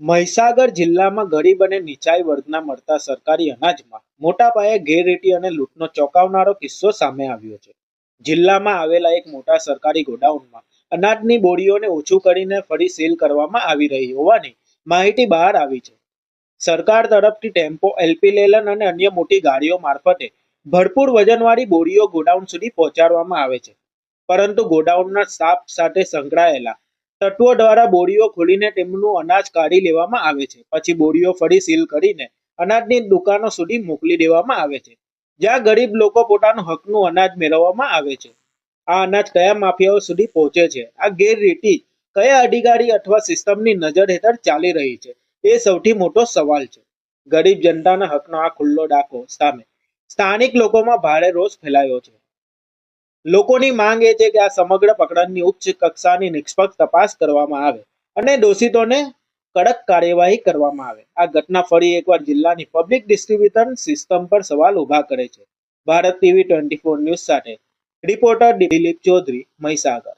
મહીસાગર જિલ્લામાં ગરીબ અને નીચાઈ વર્ગના મળતા સરકારી અનાજમાં મોટા પાયે ગેરરીતિ અને લૂંટનો ચોંકાવનારો કિસ્સો સામે આવ્યો છે. જિલ્લામાં આવેલા એક મોટા સરકારી ગોડાઉનમાં અનાજની બોરીઓને ઓછું કરીને ફરી સીલ કરવામાં આવી રહી હોવાની માહિતી બહાર આવી છે. સરકાર તરફથી ટેમ્પો, એલપી લેલન અને અન્ય મોટી ગાડીઓ મારફતે ભરપૂર વજનવાળી બોરીઓ ગોડાઉન સુધી પહોંચાડવામાં આવે છે. પરંતુ ગોડાઉનના સ્ટાફ સાથે સંકળાયેલા તત્વો દ્વારા બોરીઓ ખોલીને તેમનું અનાજ કાઢી લેવામાં આવે છે. પછી બોરીઓ ફરી સીલ કરીને અનાજની દુકાનો સુધી મોકલી દેવામાં આવે છે. જ્યાં ગરીબ લોકો પોતાનું હકનું અનાજ મેળવવામાં આવે છે. આ અનાજ કયા માફિયાઓ સુધી પહોંચે છે? આ ગેરરીતિ કયા અધિકારી અથવા સિસ્ટમની નજર હેઠળ ચાલી રહી છે? એ સૌથી મોટો સવાલ છે. ગરીબ જનતાના હકનો આ ખુલ્લો ડાકો સામે. સ્થાનિક લોકોમાં ભારે રોષ ફેલાયો છે. લોકોની માંગ એ છે કે આ સમગ્ર પ્રકરણની ઉચ્ચ કક્ષાની નિષ્પક્ષ તપાસ કરવામાં આવે અને દોષિતોને કડક કાર્યવાહી કરવામાં આવે. આ ઘટના ફરી એકવાર જિલ્લાની પબ્લિક ડિસ્ટ્રીબ્યુશન સિસ્ટમ પર સવાલ ઊભા કરે છે. Bharat TV twenty four news સાથે. રિપોર્ટર દિલીપ ચૌધરી, મહીસાગર.